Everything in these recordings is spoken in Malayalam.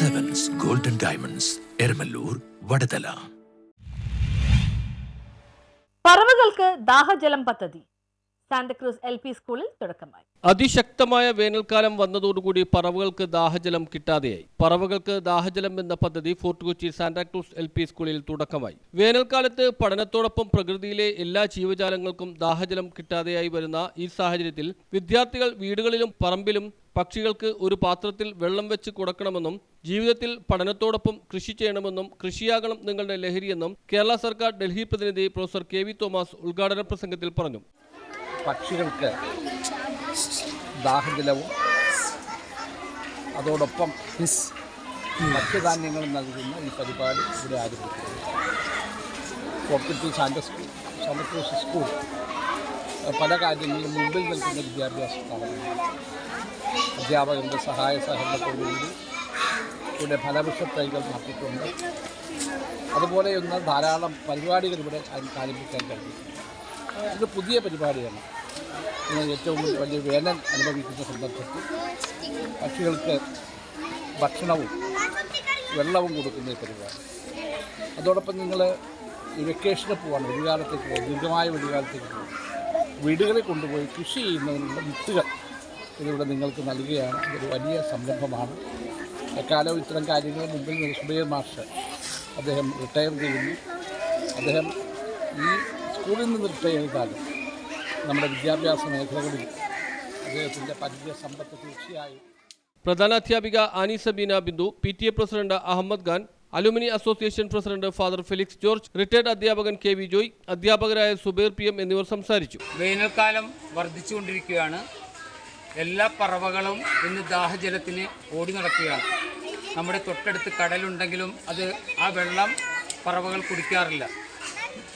ഡയമണ്ട്സ് എരമല്ലൂർ വടതല പറവകൾക്ക് ദാഹജലം പദ്ധതി. സാന്റക്രൂസ് എൽ പി സ്കൂളിൽ തുടക്കമായി. അതിശക്തമായ വേനൽക്കാലം വന്നതോടുകൂടി പറവുകൾക്ക് ദാഹജലം കിട്ടാതെയായി. പറവുകൾക്ക് ദാഹജലം എന്ന പദ്ധതി fort Kochi Santa Cruz L P സ്കൂളിൽ തുടക്കമായി. വേനൽക്കാലത്ത് പഠനത്തോടൊപ്പം പ്രകൃതിയിലെ എല്ലാ ജീവജാലങ്ങൾക്കും ദാഹജലം കിട്ടാതെയായി വരുന്ന ഈ സാഹചര്യത്തിൽ വിദ്യാർത്ഥികൾ വീടുകളിലും പറമ്പിലും പക്ഷികൾക്ക് ഒരു പാത്രത്തിൽ വെള്ളം വെച്ച് കൊടുക്കണമെന്നും ജീവിതത്തിൽ പഠനത്തോടൊപ്പം കൃഷി ചെയ്യണമെന്നും കൃഷിയാകണം നിങ്ങളുടെ ലഹരിയെന്നും കേരള സർക്കാർ ഡൽഹി പ്രതിനിധി പ്രൊഫസർ കെ വി തോമസ് ഉദ്ഘാടന പ്രസംഗത്തിൽ പറഞ്ഞു. പക്ഷികൾക്ക് ദാഹജലവും അതോടൊപ്പം മറ്റു ധാന്യങ്ങൾ നൽകുന്ന ഈ പരിപാടി ഇവിടെ ആരംഭിക്കുന്നു. സ്കൂൾ സ്കൂൾ പല കാര്യങ്ങളിലും മുമ്പിൽ നിൽക്കുന്ന വിദ്യാഭ്യാസ സ്ഥാപനമാണ് അധ്യാപകരുടെ സഹായ സഹകരണത്തോടുകൂടി ഇവിടെ ഫലവൃക്ഷ തൈകൾ നട്ടിട്ടുണ്ട് അതുപോലെയൊന്ന് ധാരാളം പരിപാടികൾ ഇവിടെ ആരംഭിക്കാൻ കഴിയും ഇത് പുതിയ പരിപാടിയാണ്. ഇന്ന് ഏറ്റവും വലിയ വേനൽ അനുഭവിക്കുന്ന സന്ദർഭത്തിൽ പക്ഷികൾക്ക് ഭക്ഷണവും വെള്ളവും കൊടുക്കുന്ന പരിപാടി. അതോടൊപ്പം നിങ്ങൾ വെക്കേഷന് ഒരു കാലത്തേക്ക് ദീർഘമായ ഒരു കാലത്തേക്ക് പോകും വീടുകളിൽ കൊണ്ടുപോയി കൃഷി ചെയ്യുന്നതിനുള്ള വിത്തുകൾ ഇതിവിടെ നിങ്ങൾക്ക് നൽകുകയാണ്. ഇതൊരു വലിയ സംരംഭമാണ്. എക്കാലവും ഇത്തരം കാര്യങ്ങൾ മുമ്പിൽ നിന്ന് സുബൈർ മാഷ് അദ്ദേഹം റിട്ടയർ ചെയ്യുന്നു. അദ്ദേഹം ഈ സ്കൂളിൽ നിന്ന് റിട്ടയർ ചെയ്താലും നമ്മുടെ വിദ്യാഭ്യാസ മേഖലകളിൽ അദ്ദേഹത്തിന്റെ പരിചയ സമ്പത്ത് തീർച്ചയായും പ്രധാനാധ്യാപിക Annie Beena Bindu P T A president Ahmed Khan alumni association president father Felix George retired അധ്യാപകൻ കെ വി ജോയ് അധ്യാപകരായ സുബേർ പി എം എന്നിവർ സംസാരിച്ചു. വേനൽക്കാലം വർദ്ധിച്ചുകൊണ്ടിരിക്കുകയാണ്. എല്ലാ പറവകളും ഇന്ന് ദാഹജലത്തിന് ഓടി നടക്കുകയാണ്. നമ്മുടെ തൊട്ടടുത്ത് കടലുണ്ടെങ്കിലും അത് ആ വെള്ളം പറവകൾ കുടിക്കാറില്ല.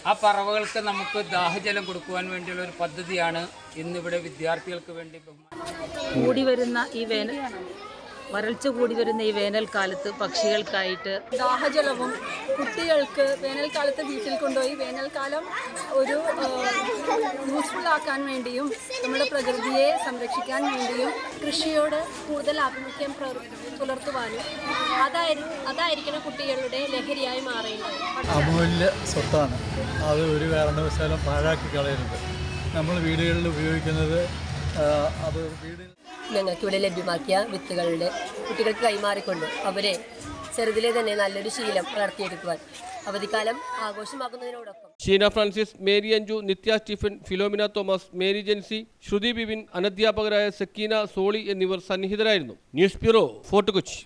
ആ പറവകൾക്ക് നമുക്ക് ദാഹജലം കൊടുക്കുവാൻ വേണ്ടിയുള്ള ഒരു പദ്ധതിയാണ് ഇന്നിവിടെ വിദ്യാർത്ഥികൾക്ക് വേണ്ടി കൂടി വരുന്ന ഈ വേനൽ വരൾച്ച കൂടി വരുന്ന ഈ വേനൽക്കാലത്ത് പക്ഷികൾക്കായിട്ട് ദാഹജലവും കുട്ടികൾക്ക് വേനൽക്കാലത്ത് വീട്ടിൽ കൊണ്ടുപോയി വേനൽക്കാലം ഒരു യൂസ്ഫുൾ ആക്കാൻ വേണ്ടിയും നമ്മുടെ പ്രകൃതിയെ സംരക്ഷിക്കാൻ വേണ്ടിയും കൃഷിയോട് കൂടുതൽ ആഭിമുഖ്യം പുലർത്തുവാനും അതായിരിക്കും അതായിരിക്കണം കുട്ടികളുടെ ലഹരിയായി മാറേണ്ടത് അമൂല്യ സ്വത്താണ്. അത് ഒരു കാരണവശാലും പാഴാക്കി കളയരുത്. നമ്മൾ വീടുകളിൽ ഉപയോഗിക്കുന്നത് അത് വീടിൽ ഞങ്ങൾക്കിവിടെ ലഭ്യമാക്കിയ വിത്തുകളുടെ കുട്ടികൾക്ക് കൈമാറിക്കൊണ്ട് അവരെ ചെറുതിലെ തന്നെ നല്ലൊരു ശീലം വളർത്തിയെടുക്കുവാൻ അവധിക്കാലം ആഘോഷമാക്കുന്നതിനോടൊപ്പം Sheena Francis Mary Anju Nithya Stephen Philomena Thomas Mary Jency Shruthi Bibin അനധ്യാപകരായ സക്കീന സോളി എന്നിവർ സന്നിഹിതരായിരുന്നു. News bureau Fort Kochi.